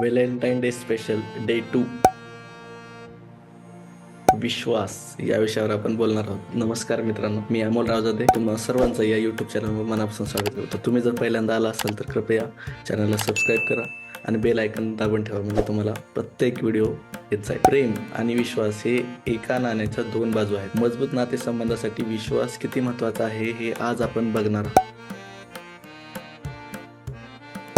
Valentine day special day two. विश्वास या विषयावर आपण बोलणार आहोत. नमस्कार मित्रांनो मी अमोल रावजादे. तुम्हाला सर्वांचं या यूट्यूब चॅनलवर मनापासून स्वागत करतो. तुम्ही जर पहिल्यांदा आला असाल तर कृपया चॅनलला सबस्क्राईब करा आणि बेल आयकन दाबून ठेवा. म्हणजे तुम्हाला प्रत्येक व्हिडिओ येत जाईल. प्रेम आणि विश्वास हे एका नाण्याच्या दोन बाजू आहेत. मजबूत नातेसंबंधासाठी विश्वास किती महत्त्वाचा आहे हे आज आपण बघणार आहोत.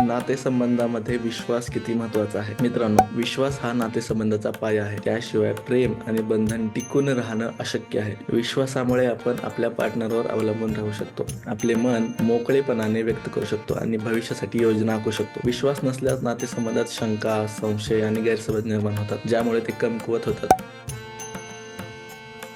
नातेसंबंधामध्ये विश्वास किती महत्त्वाचा आहे? मित्रांनो विश्वास हा नातेसंबंधाचा पाया आहे. त्याशिवाय प्रेम आणि बंधन टिकून राहणं अशक्य आहे. विश्वासामुळे आपण आपल्या पार्टनरवर अवलंबून राहू शकतो. आपले मन मोकळेपणाने व्यक्त करू शकतो आणि भविष्यासाठी योजना आखू शकतो. विश्वास नसल्यास नातेसंबंधात शंका संशय आणि गैरसमज निर्माण होतात ज्यामुळे ते कमकुवत होतात.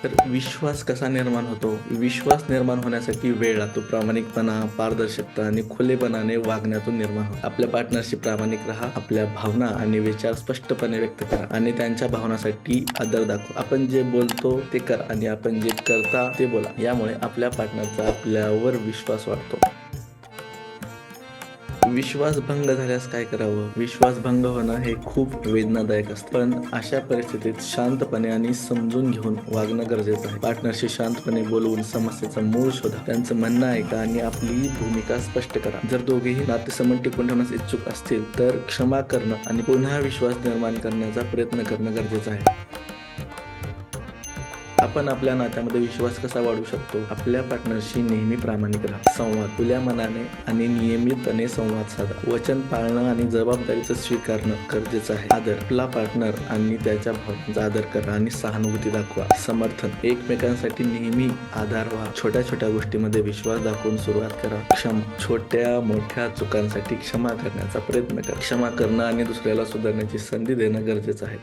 तर विश्वास कसा निर्माण होतो? विश्वास निर्माण होण्यासाठी वेळ लागतो. प्रामाणिकपणा पारदर्शकता आणि खुलेपणाने वागण्यातून निर्माण होतो. आपल्या पार्टनरशी प्रामाणिक राहा आपल्या भावना आणि विचार स्पष्टपणे व्यक्त करा आणि त्यांच्या भावनासाठी आदर दाखवा. आपण जे बोलतो ते करा आणि आपण जे करता ते बोला. यामुळे आपल्या पार्टनरचा आपल्यावर विश्वास वाढतो. विश्वासभंग झाल्यास काय करावं? विश्वासभंग होणं हे खूप वेदनादायक असतं. पण अशा परिस्थितीत शांतपणे आणि समजून घेऊन वागणं गरजेचं आहे. पार्टनरशी शांतपणे बोलवून समस्येचं मूळ शोधा. त्यांचं म्हणणं ऐका आणि आपली भूमिका स्पष्ट करा. जर दोघेही नातेसंबंध टिकून ठेवण्यास इच्छुक असतील तर क्षमा करणं आणि पुन्हा विश्वास निर्माण करण्याचा प्रयत्न करणं गरजेचं आहे. आपण आपल्या नात्यामध्ये विश्वास कसा वाढवू शकतो? आपल्या पार्टनरशी नेहमी प्रामाणिक राहा. संवाद खुल्या मनाने आणि नियमितपणे संवाद साधा. वचन पाळणं आणि जबाबदारीचं स्वीकारणं गरजेचं आहे. आदर. आपला पार्टनर आणि त्याच्या भावनांचा आदर करा आणि सहानुभूती दाखवा. समर्थन. एकमेकांसाठी नेहमी आधार व्हा. छोट्या छोट्या गोष्टीमध्ये विश्वास दाखवून सुरुवात करा. क्षमा. छोट्या मोठ्या चुकांसाठी क्षमा करण्याचा प्रयत्न करा. क्षमा करणं आणि दुसऱ्याला सुधारण्याची संधी देणं गरजेचं आहे.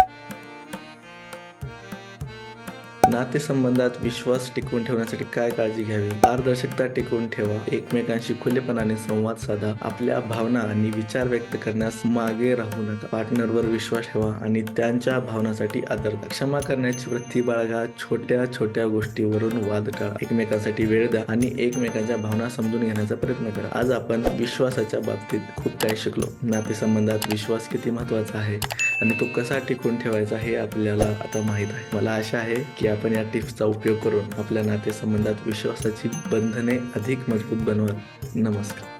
नातेसंबंधात विश्वास टिकवून ठेवण्यासाठी काय काळजी घ्यावी? पारदर्शकता टिकवून ठेवा. एकमेकांशी खुलेपणाने संवाद साधा. आपल्या भावना आणि विचार व्यक्त करण्यास मागे राहू नका. पार्टनरवर विश्वास ठेवा आणि त्यांच्या भावनासाठी आदर क्षमा करण्याची वृत्ती बाळगा. छोट्या छोट्या गोष्टीवरून वाद टाळा. एकमेकांसाठी वेळ द्या आणि एकमेकांच्या भावना समजून घेण्याचा प्रयत्न करा. आज आपण विश्वासाच्या बाबतीत खूप काही शिकलो. नातेसंबंधात विश्वास किती महत्त्वाचा आहे? आणि तो कसा टिकून ठेवायचा हे आपल्याला आता माहीत आहे. मला आशा आहे की आपण या टिप्सचा उपयोग करून आपल्या नातेसंबंधात विश्वासाची बंधने अधिक मजबूत बनवाल. नमस्कार.